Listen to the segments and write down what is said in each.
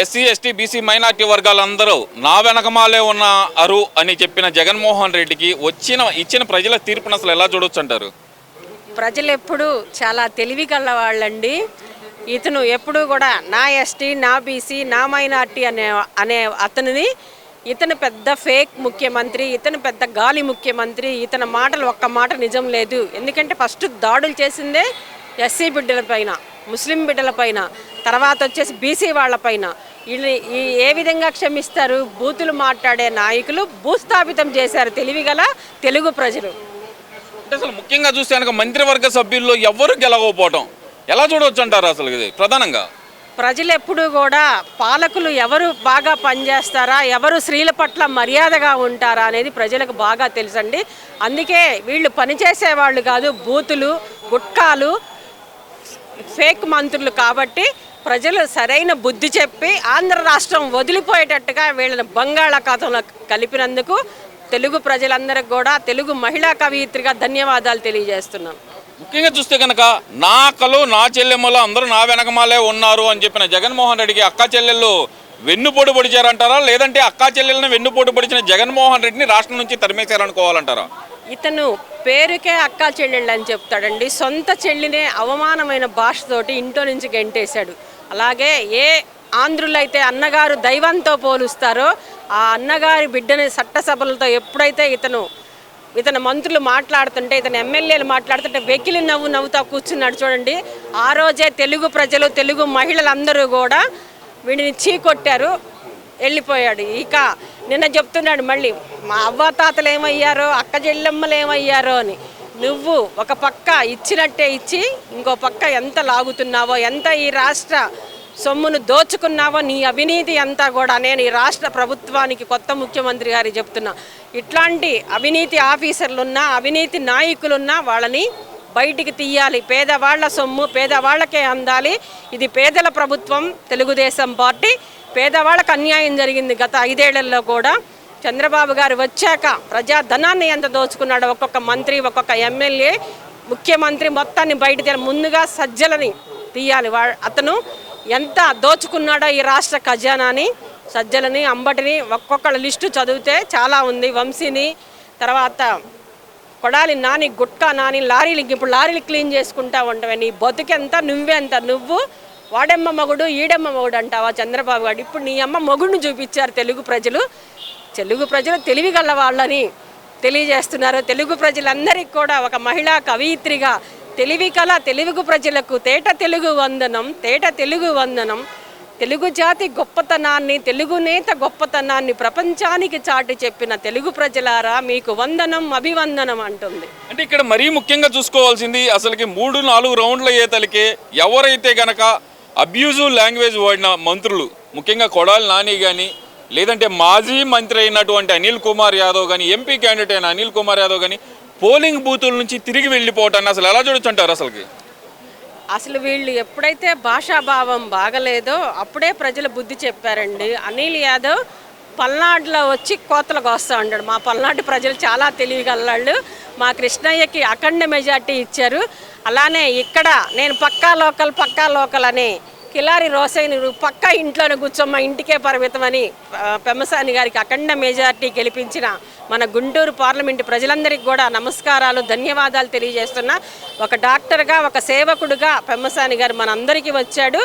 SC ST BC minority వర్గాలందరూ నా వెనకమాలే ఉన్నారు అని చెప్పిన జగన్మోహన్ రెడ్డికి వచ్చిన ఇచ్చిన ప్రజల తీర్పును అసలు ఎలా చూడొచ్చు అంటారు ప్రజలు ఎప్పుడు చాలా తెలివి కళ్ళ వాళ్ళండి ఇతను ఎప్పుడు కూడా నా ఎస్టీ నా బీసీ నా మైనార్టీ అనే అనే అతనిని ఇతను పెద్ద ఫేక్ ముఖ్యమంత్రి ఇతను పెద్ద గాలి ముఖ్యమంత్రి ఇతని మాటలు ఒక్క మాట నిజం లేదు. ఎందుకంటే ఫస్ట్ దాడులు చేసిందే ఎస్సీ బిడ్డల పైన ముస్లిం బిడ్డల పైన. తర్వాత వచ్చేసి బీసీ వాళ్ళపైన వీళ్ళు ఈ ఏ విధంగా క్షమిస్తారు? బూతులు మాట్లాడే నాయకులు భూస్థాపితం చేశారు. తెలివిగల తెలుగు ప్రజలు. అంటే అసలు ముఖ్యంగా చూస్తే కనుక మంత్రివర్గ సభ్యుల్లో ఎవరు గెలవకపోవటం. ఎలా చూడవచ్చు అంటారు అసలు ఇది? ప్రధానంగా. ప్రజలు ఎప్పుడు కూడా పాలకులు ఎవరు బాగా పనిచేస్తారా? ఎవరు స్త్రీల పట్ల మర్యాదగా ఉంటారా అనేది ప్రజలకు బాగా తెలుసండి. అందుకే వీళ్ళు పనిచేసే వాళ్ళు కాదు బూతులు గుట్కాలు ఫేక్ మంత్రులు కాబట్టి ప్రజలు సరైన బుద్ధి చెప్పి ఆంధ్ర రాష్ట్రం వదిలిపోయేటట్టుగా వీళ్ళని బంగాళాఖాతంలో కలిపినందుకు తెలుగు ప్రజలందరికీ కూడా తెలుగు మహిళా కవయిత్రిగా ధన్యవాదాలు తెలియజేస్తున్నాను ముఖ్యంగా చూస్తే కనుక నా అక్కలు నా చెల్లెమ్మలు అందరూ నా వెనకమాలే ఉన్నారు అని చెప్పిన జగన్మోహన్ రెడ్డికి అక్క చెల్లెళ్ళు వెన్నుపోటు పొడిచారంటారా? లేదంటే అక్కా చెల్లెళ్ళని వెన్నుపోటు పొడిచిన జగన్మోహన్ రెడ్డిని రాష్ట్రం నుంచి తరిమేశారనుకోవాలంటారా? ఇతను పేరుకే అక్కా చెల్లెళ్ళు అని చెప్తాడండి. సొంత చెల్లినే అవమానమైన భాషతోటి ఇంట్లో నుంచి గెంటేశాడు. అలాగే ఏ ఆంధ్రులైతే అన్నగారు దైవంతో పోలుస్తారో ఆ అన్నగారి బిడ్డని చట్టసభలతో ఎప్పుడైతే ఇతను ఇతను మంత్రులు మాట్లాడుతుంటే ఇతను ఎమ్మెల్యేలు మాట్లాడుతుంటే వెకిలి నవ్వు నవ్వుతా కూర్చున్నాడు చూడండి. ఆ రోజే తెలుగు ప్రజలు తెలుగు మహిళలందరూ కూడా వీడిని చీకొట్టారు వెళ్ళిపోయాడు. ఇక నిన్న చెప్తున్నాడు మళ్ళీ మా అవ్వ తాతలు ఏమయ్యారో అక్క చెల్లెమ్మలు ఏమయ్యారో అని. నువ్వు ఒక పక్క ఇచ్చినట్టే ఇచ్చి ఇంకో పక్క ఎంత లాగుతున్నావో ఎంత ఈ రాష్ట్ర సొమ్మును దోచుకున్నావో నీ అవినీతి అంతా కూడా నేను ఈ రాష్ట్ర ప్రభుత్వానికి కొత్త ముఖ్యమంత్రి గారి చెప్తున్నా. ఇట్లాంటి అవినీతి ఆఫీసర్లున్నా అవినీతి నాయకులున్నా వాళ్ళని బయటికి తీయాలి. పేదవాళ్ళ సొమ్ము పేదవాళ్ళకే అందాలి. ఇది పేదల ప్రభుత్వం తెలుగుదేశం పార్టీ. పేదవాళ్ళకు అన్యాయం జరిగింది గత ఐదేళ్ళలో కూడా. చంద్రబాబు గారు వచ్చాక ప్రజా ధనాన్ని ఎంత దోచుకున్నాడో ఒక్కొక్క మంత్రి ఒక్కొక్క ఎమ్మెల్యే ముఖ్యమంత్రి మొత్తాన్ని బయట తీయాలి ముందుగా సజ్జలని తీయాలి. వా అతను ఎంత దోచుకున్నాడో ఈ రాష్ట్ర ఖజానాని సజ్జలని అంబటిని ఒక్కొక్కళ్ళ లిస్టు చదివితే చాలా ఉంది. వంశీని తర్వాత కొడాలి నాని గుట్కా నాని లారీలు ఇప్పుడు లారీలు క్లీన్ చేసుకుంటా ఉంటావే నీ బతుకెంత నువ్వెంత నువ్వు వాడమ్మ మగుడు ఈడమ్మ మగుడు అంటావా చంద్రబాబు గారు? ఇప్పుడు నీ అమ్మ మొగుడిని చూపించారు తెలుగు ప్రజలు. తెలుగు ప్రజలు తెలివి గల వాళ్ళని తెలియజేస్తున్నారు. తెలుగు ప్రజలందరికీ కూడా ఒక మహిళా కవయిత్రిగా తెలివి కళ తెలుగు ప్రజలకు తేట తెలుగు వందనం తేట తెలుగు వందనం. తెలుగు జాతి గొప్పతనాన్ని తెలుగు నేత గొప్పతనాన్ని ప్రపంచానికి చాటి చెప్పిన తెలుగు ప్రజలారా మీకు వందనం అభివందనం అంటుంది. అంటే ఇక్కడ మరీ ముఖ్యంగా చూసుకోవాల్సింది అసలుకి మూడు నాలుగు రౌండ్ల ఏతలకే ఎవరైతే గనక అబ్యూజివ్ లాంగ్వేజ్ వాడిన మంత్రులు ముఖ్యంగా కొడాలి నాని కానీ లేదంటే మాజీ మంత్రి అయినటువంటి అనిల్ కుమార్ యాదవ్ కానీ ఎంపీ క్యాండిడేట్ అయిన అనిల్ కుమార్ యాదవ్ కానీ పోలింగ్ బూతుల నుంచి తిరిగి వెళ్ళిపోవటాన్ని అసలు ఎలా చూడొచ్చు అంటారు అసలుకి? అసలు వీళ్ళు ఎప్పుడైతే భాషాభావం బాగలేదో అప్పుడే ప్రజలు బుద్ధి చెప్పారండి. అనిల్ యాదవ్ పల్నాడులో వచ్చి కోతలకు వస్తూ ఉంటాడు మా పల్నాడు ప్రజలు చాలా తెలియగలళ్ళు మా కృష్ణయ్యకి అఖండ మెజార్టీ ఇచ్చారు. అలానే ఇక్కడ నేను పక్కా లోకల్ పక్కా లోకల్ అని కిలారి రోసైని పక్క ఇంట్లోనే కూర్చోమ్మ ఇంటికే పరిమితమని పెమ్మసాని గారికి అఖండ మెజార్టీ గెలిపించిన మన గుంటూరు పార్లమెంటు ప్రజలందరికీ కూడా నమస్కారాలు ధన్యవాదాలు తెలియజేస్తున్నా. ఒక డాక్టర్గా ఒక సేవకుడుగా పెమ్మసాని గారు మనందరికీ వచ్చాడు.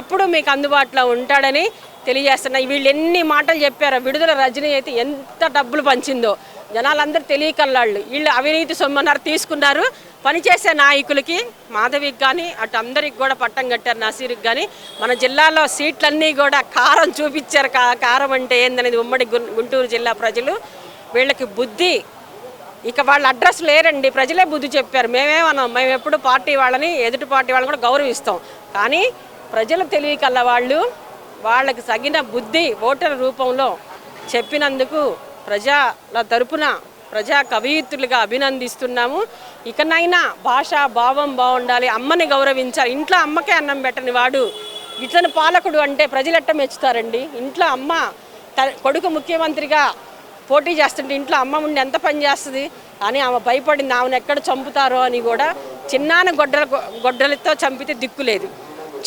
ఎప్పుడు మీకు అందుబాటులో ఉంటాడని తెలియజేస్తున్నా. వీళ్ళు ఎన్ని మాటలు చెప్పారో విడుదల రజనీ అయితే ఎంత డబ్బులు పంచిందో జనాలందరూ తెలియకల్లాళ్ళు. వీళ్ళు అవినీతి సొమ్మన్నారు తీసుకున్నారు. పనిచేసే నాయకులకి మాధవికి కానీ అటు అందరికి కూడా పట్టం కట్టారు నసీర్కి కానీ మన జిల్లాలో సీట్లన్నీ కూడా కారం చూపించారు. కా కారం అంటే ఏందనేది ఉమ్మడి గుం- గుంటూరు జిల్లా ప్రజలు. వీళ్ళకి బుద్ధి. ఇక వాళ్ళ అడ్రస్ లేరండి. ప్రజలే బుద్ధి చెప్పారు. మేమేమన్నాం మేము ఎప్పుడు పార్టీ వాళ్ళని ఎదుటి పార్టీ వాళ్ళని కూడా గౌరవిస్తాం. కానీ ప్రజలు తెలివికల్ల వాళ్ళు వాళ్ళకి తగిన బుద్ధి ఓటర్ రూపంలో చెప్పినందుకు ప్రజల తరపున ప్రజా కవయిత్రులుగా అభినందిస్తున్నాము. ఇకనైనా భాష భావం బాగుండాలి. అమ్మని గౌరవించాలి. ఇంట్లో అమ్మకే అన్నం పెట్టని వాడు ఇట్లని పాలకుడు అంటే ప్రజలెట్ట మెచ్చుతారండి. ఇంట్లో అమ్మ త- కొడుకు ముఖ్యమంత్రిగా పోటీ చేస్తుంటే ఇంట్లో అమ్మ ఉండి ఎంత పని చేస్తుంది అని ఆమె భయపడింది. ఆమెను ఎక్కడ చంపుతారో అని కూడా చిన్నాన గొడ్డల గొడ్డలతో చంపితే దిక్కులేదు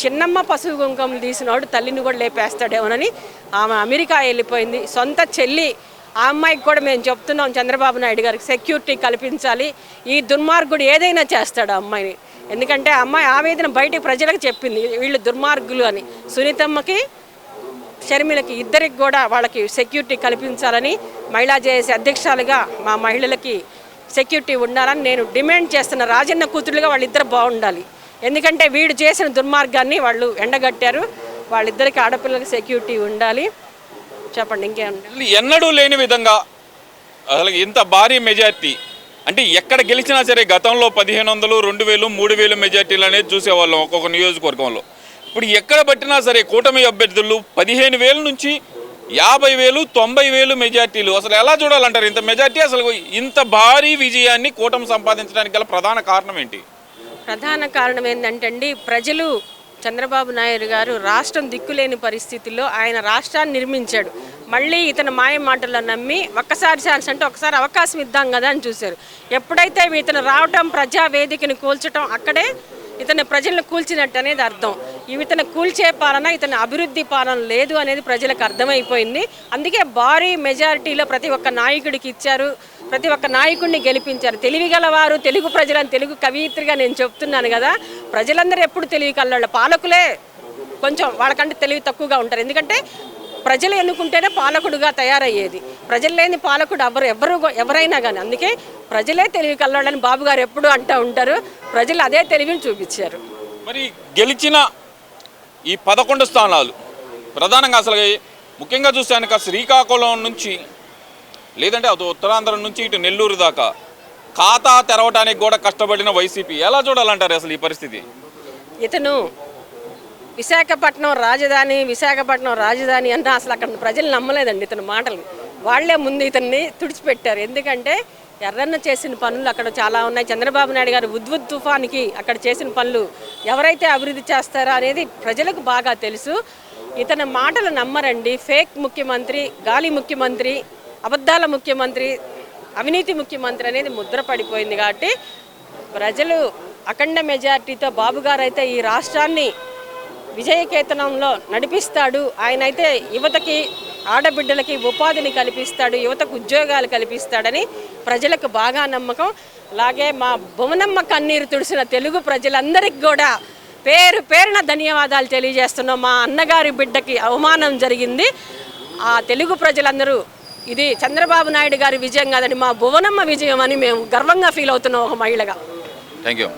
చిన్నమ్మ పశువు కుంకుమ తీసినోడు తల్లిని కూడా లేపేస్తాడేమోనని ఆమె అమెరికా వెళ్ళిపోయింది. సొంత చెల్లి ఆ అమ్మాయికి కూడా మేము చెప్తున్నాం చంద్రబాబు నాయుడు గారికి సెక్యూరిటీ కల్పించాలి. ఈ దుర్మార్గుడు ఏదైనా చేస్తాడు ఆ అమ్మాయిని. ఎందుకంటే అమ్మాయి ఆవేదన బయటికి ప్రజలకు చెప్పింది. వీళ్ళు దుర్మార్గులు అని. సునీతమ్మకి షర్మిలకి ఇద్దరికి కూడా వాళ్ళకి సెక్యూరిటీ కల్పించాలని మహిళా జేఏసీ అధ్యక్షాలుగా మా మహిళలకి సెక్యూరిటీ ఉండాలని నేను డిమాండ్ చేస్తున్న రాజన్న కూతురుగా వాళ్ళిద్దరు బాగుండాలి. ఎందుకంటే వీడు చేసిన దుర్మార్గాన్ని వాళ్ళు ఎండగట్టారు. వాళ్ళిద్దరికి ఆడపిల్లలకి సెక్యూరిటీ ఉండాలి. చెప్పండి ఇంకేం? ఎన్నడూ లేని విధంగా అసలు ఇంత భారీ మెజార్టీ. అంటే ఎక్కడ గెలిచినా సరే గతంలో పదిహేను వందలు రెండు వేలు మూడు వేలు మెజార్టీలు అనేది చూసేవాళ్ళం ఒక్కొక్క నియోజకవర్గంలో. ఇప్పుడు ఎక్కడ పట్టినా సరే కూటమి అభ్యర్థులు పదిహేను వేల నుంచి యాభై వేలు తొంభై వేలు మెజార్టీలు. అసలు ఎలా చూడాలంటారు? ఇంత మెజార్టీ అసలు ఇంత భారీ విజయాన్ని కూటమి సంపాదించడానికి గల ప్రధాన కారణం ఏంటి? ప్రధాన కారణం ఏంటంటే అండి ప్రజలు చంద్రబాబు నాయుడు గారు రాష్ట్రం దిక్కులేని పరిస్థితుల్లో ఆయన రాష్ట్రాన్ని నిర్మించాడు. మళ్ళీ ఇతను మాయ మాటల్లో నమ్మి ఒక్కసారి ఛాన్స్ అంటే ఒకసారి అవకాశం ఇద్దాం కదా అని చూశారు. ఎప్పుడైతే ఇతను రావటం ప్రజావేదికను కూల్చటం అక్కడే ఇతను ప్రజలను కూల్చినట్టు అనేది అర్థం. ఇతను కూల్చే పాలన ఇతని అభివృద్ధి పాలన లేదు అనేది ప్రజలకు అర్థమైపోయింది. అందుకే భారీ మెజారిటీలో ప్రతి ఒక్క నాయకుడికి ఇచ్చారు. ప్రతి ఒక్క నాయకుడిని గెలిపించారు. తెలివి గలవారు తెలుగు ప్రజలని తెలుగు కవియిత్రిగా నేను చెప్తున్నాను కదా. ప్రజలందరూ ఎప్పుడు తెలివి కల్లాళ్ళు పాలకులే కొంచెం వాళ్ళకంటే తెలివి తక్కువగా ఉంటారు. ఎందుకంటే ప్రజలు ఎన్నుకుంటేనే పాలకుడుగా తయారయ్యేది. ప్రజలు లేని పాలకుడు ఎవరు ఎవరు ఎవరైనా కానీ అందుకే ప్రజలే తెలివి కల్లాడని బాబు గారు ఎప్పుడు అంటూ ఉంటారు. ప్రజలు అదే తెలివిని చూపించారు. మరి గెలిచిన ఈ పదకొండు స్థానాలు ప్రధానంగా అసలు ముఖ్యంగా చూస్తే కనుక శ్రీకాకుళం నుంచి లేదంటే అది ఉత్తరాంధ్ర నుంచి ఇటు నెల్లూరు దాకా. ఖాతా తెరవడానికి కూడా కష్టపడిన వైసీపీ. ఎలా చూడాలంటారు అసలు ఈ పరిస్థితి? ఇతను విశాఖపట్నం రాజధాని విశాఖపట్నం రాజధాని అంటే అసలు అక్కడ ప్రజలు నమ్మలేదండి ఇతని మాటలు. వాళ్ళే ముందు ఇతన్ని తుడిచిపెట్టారు. ఎందుకంటే ఎర్రన్న చేసిన పనులు అక్కడ చాలా ఉన్నాయి. చంద్రబాబు నాయుడు గారు ఉద్వుద్ తుఫాన్కి అక్కడ చేసిన పనులు ఎవరైతే అభివృద్ధి చేస్తారో అనేది ప్రజలకు బాగా తెలుసు. ఇతని మాటలు నమ్మరండి. ఫేక్ ముఖ్యమంత్రి గాలి ముఖ్యమంత్రి అబద్ధాల ముఖ్యమంత్రి అవినీతి ముఖ్యమంత్రి అనేది ముద్ర పడిపోయింది కాబట్టి ప్రజలు అఖండ మెజార్టీతో బాబు గారు అయితే ఈ రాష్ట్రాన్ని విజయకేతనంలో నడిపిస్తాడు. ఆయన అయితే యువతకి ఆడబిడ్డలకి ఉపాధిని కల్పిస్తాడు యువతకు ఉద్యోగాలు కల్పిస్తాడని ప్రజలకు బాగా నమ్మకం. అలాగే మా భువనమ్మ కన్నీరు తుడిసిన తెలుగు ప్రజలందరికీ కూడా పేరు పేరున ధన్యవాదాలు తెలియజేస్తున్నాం. మా అన్నగారి బిడ్డకి అవమానం జరిగింది. ఆ తెలుగు ప్రజలందరూ ఇది చంద్రబాబు నాయుడు గారి విజయం కాదని మా భువనమ్మ విజయం అని మేము గర్వంగా ఫీల్ అవుతున్నాం ఒక మహిళగా. Thank you